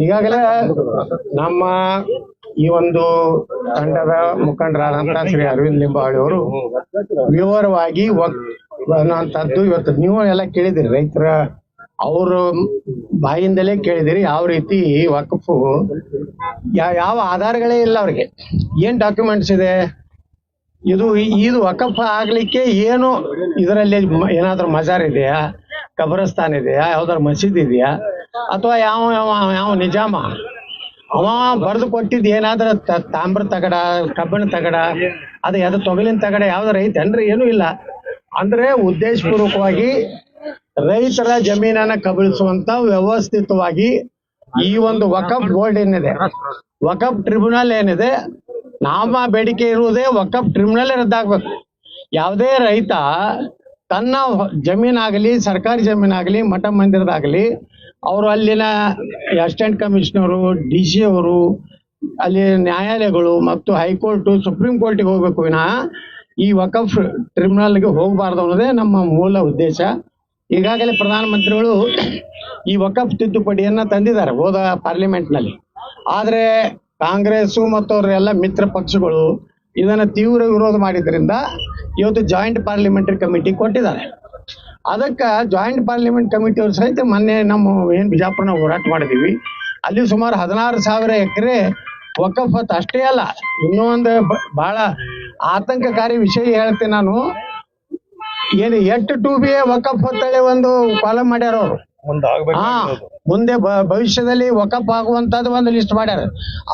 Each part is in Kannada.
ಈಗಾಗಲೇ ನಮ್ಮ ಈ ಒಂದು ತಂಡದ ಮುಖಂಡರಾದಂತಹ ಶ್ರೀ ಅರವಿಂದ್ ಲಿಂಬಾವಳಿ ಅವರು ವಿವರವಾಗಿ ಅನ್ನುವಂಥದ್ದು ಇವತ್ತು ನೀವು ಎಲ್ಲ ಕೇಳಿದಿರಿ ರೈತರ ಅವರು ಬಾಯಿಂದಲೇ ಕೇಳಿದಿರಿ ಯಾವ ರೀತಿ ವಕಫು ಯಾವ ಆಧಾರಗಳೇ ಇಲ್ಲ ಅವ್ರಿಗೆ. ಏನ್ ಡಾಕ್ಯುಮೆಂಟ್ಸ್ ಇದೆ? ಇದು ಇದು ವಕಫ್ ಆಗ್ಲಿಕ್ಕೆ ಏನು ಇದರಲ್ಲಿ ಏನಾದ್ರೂ ಮಜಾರ್ ಇದೆಯಾ ಕಬ್ರಸ್ತಾನ್ ಇದೆಯಾ? ಯಾವ್ದಾರ ಮಸೀದ್ ಇದೆಯಾ? ಅಥವಾ ಯಾವ ಯಾವ ಯಾವ ನಿಜಾಮ? ಅವ ಬರೆದು ಕೊಟ್ಟಿದ್ ಏನಾದ್ರ ತಾಮ್ರ ತಗಡ, ಕಬ್ಬಿಣ ತಗಡ, ಅದು ಯಾವ್ದು ತೊಗಲಿನ ತಗಡ ಯಾವ್ದಾರ ಅಂದ್ರೆ ಏನು ಇಲ್ಲ. ಅಂದ್ರೆ ಉದ್ದೇಶಪೂರ್ವಕವಾಗಿ ರೈತರ ಜಮೀನನ್ನ ಕಬಳಿಸುವಂತ ವ್ಯವಸ್ಥಿತವಾಗಿ ಈ ಒಂದು ವಕಫ್ ಬೋರ್ಡ್ ಏನಿದೆ, ವಕಫ್ ಟ್ರಿಬ್ಯುನಲ್ ಏನಿದೆ, ನಾಮ ಬೇಡಿಕೆ ಇರುವುದೇ ವಕಫ್ ಟ್ರಿಬ್ಯುನಲ್ ರದ್ದಾಗ್ಬೇಕು. ಯಾವುದೇ ರೈತ ತನ್ನ ಜಮೀನಾಗಲಿ, ಸರ್ಕಾರಿ ಜಮೀನಾಗಲಿ, ಮಠ ಮಂದಿರದಾಗಲಿ, ಅವರು ಅಲ್ಲಿನ ಅಸಿಸ್ಟೆಂಟ್ ಕಮಿಷನರು, ಡಿ ಸಿ ಅವರು, ಅಲ್ಲಿ ನ್ಯಾಯಾಲಯಗಳು ಮತ್ತು ಹೈಕೋರ್ಟ್, ಸುಪ್ರೀಂ ಕೋರ್ಟಿಗೆ ಹೋಗ್ಬೇಕು ವಿನಃ ಈ ವಕಫ್ ಟ್ರಿಬ್ಯುನಲ್ಗೆ ಹೋಗಬಾರ್ದು ಅನ್ನೋದೇ ನಮ್ಮ ಮೂಲ ಉದ್ದೇಶ. ಈಗಾಗಲೇ ಪ್ರಧಾನಮಂತ್ರಿಗಳು ಈ ವಕಫ್ ತಿದ್ದುಪಡಿಯನ್ನ ತಂದಿದ್ದಾರೆ ಹೋದ ಪಾರ್ಲಿಮೆಂಟ್ನಲ್ಲಿ. ಆದರೆ ಕಾಂಗ್ರೆಸ್ ಮತ್ತು ಅವರೆಲ್ಲ ಮಿತ್ರ ಪಕ್ಷಗಳು ಇದನ್ನ ತೀವ್ರ ವಿರೋಧ ಮಾಡಿದ್ರಿಂದ ಇವತ್ತು ಜಾಯಿಂಟ್ ಪಾರ್ಲಿಮೆಂಟರಿ ಕಮಿಟಿ ಕೊಟ್ಟಿದ್ದಾರೆ. ಅದಕ್ಕೆ ಜಾಯಿಂಟ್ ಪಾರ್ಲಿಮೆಂಟ್ ಕಮಿಟಿ ಅವ್ರ ಸಹಿತ ಮೊನ್ನೆ ನಮ್ಮ ಏನು ಬಿಜಾಪುರನ ಹೋರಾಟ ಮಾಡಿದೀವಿ. ಅಲ್ಲಿ ಸುಮಾರು ಹದಿನಾರು ಸಾವಿರ ಎಕರೆ ವಕಫತ್ ಅಷ್ಟೇ ಅಲ್ಲ, ಇನ್ನೂ ಒಂದು ಬಹಳ ಆತಂಕಕಾರಿ ವಿಷಯ ಹೇಳ್ತೀನಿ ನಾನು. ಏನು ಎಟ್ ಟು ಬಿ ವಕಫ್ ಅಂತೇಳಿ ಒಂದು ಪಾಲನ್ ಮಾಡ್ಯಾರ ಅವರು. ಹಾ ಮುಂದೆ ಭ- ಭವಿಷ್ಯದಲ್ಲಿ ವಕಫ್ ಆಗುವಂತದ್ದು ಒಂದು ಲಿಸ್ಟ್ ಮಾಡ್ಯಾರ.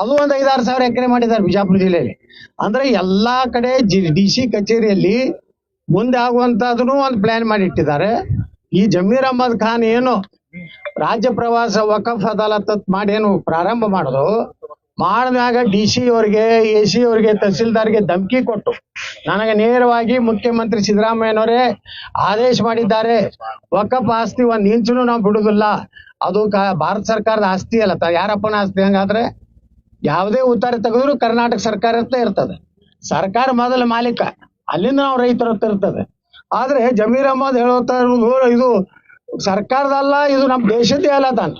ಅದು ಒಂದು ಐದಾರು ಸಾವಿರ ಎಕರೆ ಮಾಡಿದ್ದಾರೆ ಬಿಜಾಪುರ ಜಿಲ್ಲೆಯಲ್ಲಿ. ಅಂದ್ರೆ ಎಲ್ಲಾ ಕಡೆ ಡಿ ಸಿ ಕಚೇರಿಯಲ್ಲಿ ಮುಂದೆ ಆಗುವಂತದನ್ನು ಒಂದು ಪ್ಲಾನ್ ಮಾಡಿ ಇಟ್ಟಿದ್ದಾರೆ ಈ ಜಮೀರ್ ಅಹಮದ್ ಖಾನ್ ಏನು ರಾಜ್ಯ ಪ್ರವಾಸ ವಕಫ್ ಅದಾಲತ್ ಮಾಡಿ ಏನು ಪ್ರಾರಂಭ ಮಾಡೋದು ಮಾಡಿದಾಗ ಡಿ ಸಿ ಅವ್ರಿಗೆ, ಎ ಸಿ ಅವ್ರಿಗೆ, ತಹಸೀಲ್ದಾರ್ಗೆ ಧಮಕಿ ಕೊಟ್ಟು ನನಗೆ ನೇರವಾಗಿ ಮುಖ್ಯಮಂತ್ರಿ ಸಿದ್ದರಾಮಯ್ಯನವರೇ ಆದೇಶ ಮಾಡಿದ್ದಾರೆ. ಒಕ್ಕಪ್ಪ ಆಸ್ತಿ ಒಂದ್ ಇಂಚುನು ನಾವು ಬಿಡುದಿಲ್ಲ. ಅದು ಭಾರತ ಸರ್ಕಾರದ ಆಸ್ತಿ ಅಲ್ಲ. ಯಾರಪ್ಪನ ಆಸ್ತಿ ಹಂಗಾದ್ರೆ ಯಾವುದೇ ಉತ್ತರ ತೆಗೆದ್ರು ಕರ್ನಾಟಕ ಸರ್ಕಾರ ಅಂತ ಇರ್ತದೆ. ಸರ್ಕಾರ ಮೊದಲ ಮಾಲೀಕ. ಅಲ್ಲಿಂದ ನಾವು ರೈತರ ಹತ್ರ ಇರ್ತದೆ. ಆದ್ರೆ ಜಮೀರ್ ಅಹಮದ್ ಹೇಳುತ್ತಾ ಇರುವುದು ಇದು ಸರ್ಕಾರದಲ್ಲ, ಇದು ನಮ್ಮ ದೇಶದ್ದೇ ಅಲ್ಲ ತಾನು.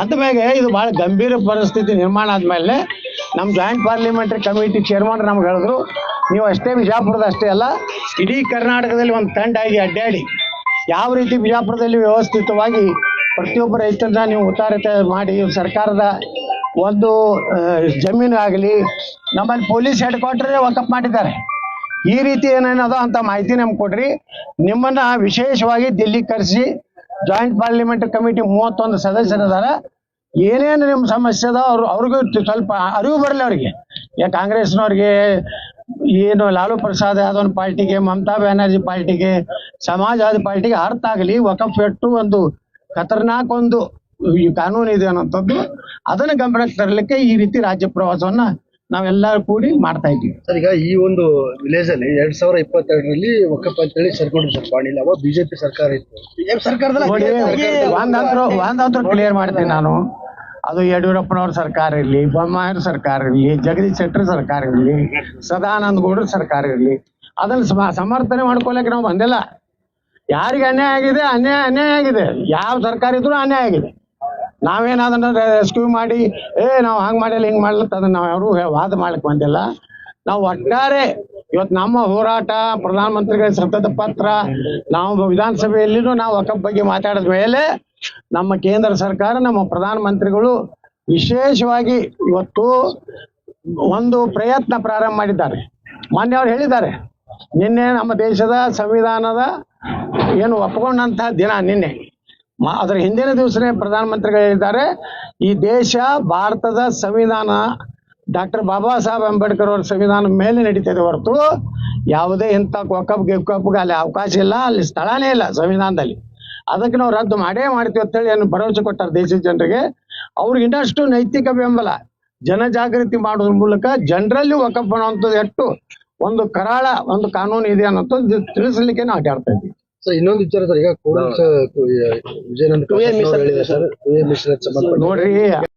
ಅಂದಮೇಲೆ ಇದು ಬಹಳ ಗಂಭೀರ ಪರಿಸ್ಥಿತಿ ನಿರ್ಮಾಣ ಆದ್ಮೇಲೆ ನಮ್ಮ ಜಾಯಿಂಟ್ ಪಾರ್ಲಿಮೆಂಟರಿ ಕಮಿಟಿ ಚೇರ್ಮನ್ ನಮ್ಗೆ ಹೇಳಿದ್ರು, ನೀವು ಅಷ್ಟೇ ಬಿಜಾಪುರದ ಅಷ್ಟೇ ಅಲ್ಲ, ಇಡೀ ಕರ್ನಾಟಕದಲ್ಲಿ ಒಂದು ತಂಡ ಆಗಿ ಅಡ್ಡಾಡಿ. ಯಾವ ರೀತಿ ಬಿಜಾಪುರದಲ್ಲಿ ವ್ಯವಸ್ಥಿತವಾಗಿ ಪ್ರತಿಯೊಬ್ಬ ರೈತರನ್ನ ನೀವು ಉತ್ತಾರತೆ ಮಾಡಿ, ಸರ್ಕಾರದ ಒಂದು ಜಮೀನು ಆಗಲಿ, ನಮ್ಮಲ್ಲಿ ಪೊಲೀಸ್ ಹೆಡ್ ಕ್ವಾರ್ಟರ್ ವಕಪ್ ಮಾಡಿದ್ದಾರೆ. ಈ ರೀತಿ ಏನೇನದ ಅಂತ ಮಾಹಿತಿ ನಮ್ಗೆ ಕೊಡ್ರಿ. ನಿಮ್ಮನ್ನ ವಿಶೇಷವಾಗಿ ದಿಲ್ಲಿ ಕರೆಸಿ ಜಾಯಿಂಟ್ ಪಾರ್ಲಿಮೆಂಟ್ ಕಮಿಟಿ ಮೂವತ್ತೊಂದು ಸದಸ್ಯರಿದ್ದಾರೆ. ಏನೇನು ನಿಮ್ಮ ಸಮಸ್ಯೆ ಅದ ಅವ್ರು, ಅವ್ರಿಗೂ ಸ್ವಲ್ಪ ಅರಿವು ಬರಲಿ ಅವ್ರಿಗೆ. ಯಾ ಕಾಂಗ್ರೆಸ್ನವ್ರಿಗೆ ಏನು ಲಾಲು ಪ್ರಸಾದ್ ಯಾದವ್ ಪಾರ್ಟಿಗೆ, ಮಮತಾ ಬ್ಯಾನರ್ಜಿ ಪಾರ್ಟಿಗೆ ಸಮಾಜವಾದಿ ಪಾರ್ಟಿಗೆ ಅರ್ಥ ಆಗಲಿ. ಎಟ್ಟು ಒಂದು ಖತರ್ನಾಕ್ ಒಂದು ಕಾನೂನು ಇದೆ ಅನ್ನೋಂಥದ್ದು. ಅದನ್ನ ಗಮನಕ್ಕೆ ತರಲಿಕ್ಕೆ ಈ ರೀತಿ ರಾಜ್ಯ ಪ್ರವಾಸವನ್ನ ನಾವೆಲ್ಲರೂ ಕೂಡಿ ಮಾಡ್ತಾ ಇದ್ದೀವಿ. ಸರ್ ಈಗ ಈ ಒಂದು ವಿಲೇಜ್ ಅಲ್ಲಿ ಎರಡ್ ಸಾವಿರ ಇಪ್ಪತ್ತೆರಡರಲ್ಲಿ ಒಕ್ಕಪ್ಪ ಅಂತೇಳಿ ಸರ್ಕೊಂಡು ಸರ್ ಪಾಣಿಲ್ಲ ಅವಾಗ ಬಿಜೆಪಿ ಸರ್ಕಾರ ಇತ್ತು. ಸರ್ಕಾರದಲ್ಲಿ? ನೋಡಿ ಒಂದಂತರೂ ಒಂದಂತರೂ ಕ್ಲಿಯರ್ ಮಾಡ್ತೀನಿ ನಾನು. ಅದು ಯಡಿಯೂರಪ್ಪನವ್ರ ಸರ್ಕಾರ ಇರಲಿ ಬೊಮ್ಮಾಯರ ಸರ್ಕಾರ ಇರಲಿ ಜಗದೀಶ್ ಶೆಟ್ಟರ್ ಸರ್ಕಾರ ಇರಲಿ ಸದಾನಂದ ಗೌಡ್ರ ಸರ್ಕಾರ ಇರಲಿ. ಅದನ್ನ ಸಮ- ಸಮರ್ಥನೆ ಮಾಡ್ಕೊಳಕ್ಕೆ ನಾವು ಬಂದಿಲ್ಲ. ಯಾರಿಗೆ ಅನ್ಯಾಯ ಆಗಿದೆ? ಅನ್ಯಾಯ ಅನ್ಯಾಯ ಆಗಿದೆ. ಯಾವ ಸರ್ಕಾರ ಇದ್ರೂ ಅನ್ಯಾಯ ಆಗಿದೆ. ನಾವೇನ್ ಅದನ್ನ ರೆಸ್ಕ್ಯೂ ಮಾಡಿ, ಏ, ನಾವು ಹಂಗ್ ಮಾಡಿಲ್ಲ, ಹಿಂಗ್ ಮಾಡಲ್ಲ ಅದನ್ನ ನಾವು ಯಾರು ವಾದ ಮಾಡ್ಲಿಕ್ಕೆ ಬಂದಿಲ್ಲ. ನಾವು ಒಟ್ಟಾರೆ ಇವತ್ತು ನಮ್ಮ ಹೋರಾಟ ಪ್ರಧಾನ ಮಂತ್ರಿಗಳ ಸತತ ಪತ್ರ, ನಾವು ವಿಧಾನಸಭೆಯಲ್ಲಿನೂ ನಾವು ವಕಫ್ ಬಗ್ಗೆ ಮಾತಾಡಿದ ಮೇಲೆ ನಮ್ಮ ಕೇಂದ್ರ ಸರ್ಕಾರ, ನಮ್ಮ ಪ್ರಧಾನ ಮಂತ್ರಿಗಳು ವಿಶೇಷವಾಗಿ ಇವತ್ತು ಒಂದು ಪ್ರಯತ್ನ ಪ್ರಾರಂಭ ಮಾಡಿದ್ದಾರೆ. ಮೊನ್ನೆ ಅವ್ರು ಹೇಳಿದ್ದಾರೆ, ನಿನ್ನೆ ನಮ್ಮ ದೇಶದ ಸಂವಿಧಾನದ ಏನು ಒಪ್ಕೊಂಡಂತಹ ದಿನ ನಿನ್ನೆ. ಅದರ ಹಿಂದಿನ ದಿವಸನೇ ಪ್ರಧಾನಮಂತ್ರಿಗಳು ಹೇಳಿದ್ದಾರೆ, ಈ ದೇಶ ಭಾರತದ ಸಂವಿಧಾನ, ಡಾಕ್ಟರ್ ಬಾಬಾ ಸಾಹೇಬ್ ಅಂಬೇಡ್ಕರ್ ಅವರ ಸಂವಿಧಾನ ಮೇಲೆ ನಡೀತಿದೆ ಹೊರತು ಯಾವುದೇ ಇಂಥ ಕೊಕ್ಕಪ್ ಗಿಕ್ಕಪ್ಗೆ ಅಲ್ಲಿ ಅವಕಾಶ ಇಲ್ಲ, ಅಲ್ಲಿ ಸ್ಥಳನೇ ಇಲ್ಲ ಸಂವಿಧಾನದಲ್ಲಿ. ಅದಕ್ಕೆ ನಾವು ರದ್ದು ಮಾಡೇ ಮಾಡ್ತೀವಿ ಅಂತೇಳಿ ಏನು ಭರವಸೆ ಕೊಟ್ಟಾರೆ ದೇಶದ ಜನರಿಗೆ. ಅವ್ರಿಗೆ ಇನ್ನಷ್ಟು ನೈತಿಕ ಬೆಂಬಲ. ಜನಜಾಗೃತಿ ಮಾಡೋದ್ರ ಮೂಲಕ ಜನರಲ್ಲಿ ವಕಫ್ ಅನ್ನುವಂಥದ್ದು ಎಷ್ಟು ಒಂದು ಕರಾಳ ಒಂದು ಕಾನೂನು ಇದೆ ಅನ್ನೋದು ತಿಳಿಸ್ಲಿಕ್ಕೆ ನಾವು ಅಡ್ಡಾಡ್ತಾ ಇದ್ದೀವಿ. ಸರ್ ಇನ್ನೊಂದು ವಿಚಾರ ಸರ್ ಈಗ ವಿಜಯನಂದ್ ವಿಜಯನಂದ ಹೇಳಿದೆ ಸರ್ ಟು ಎ ಮಿಶ್ರ ಸಂಬಂಧಪಟ್ಟ ನೋಡ್ರಿ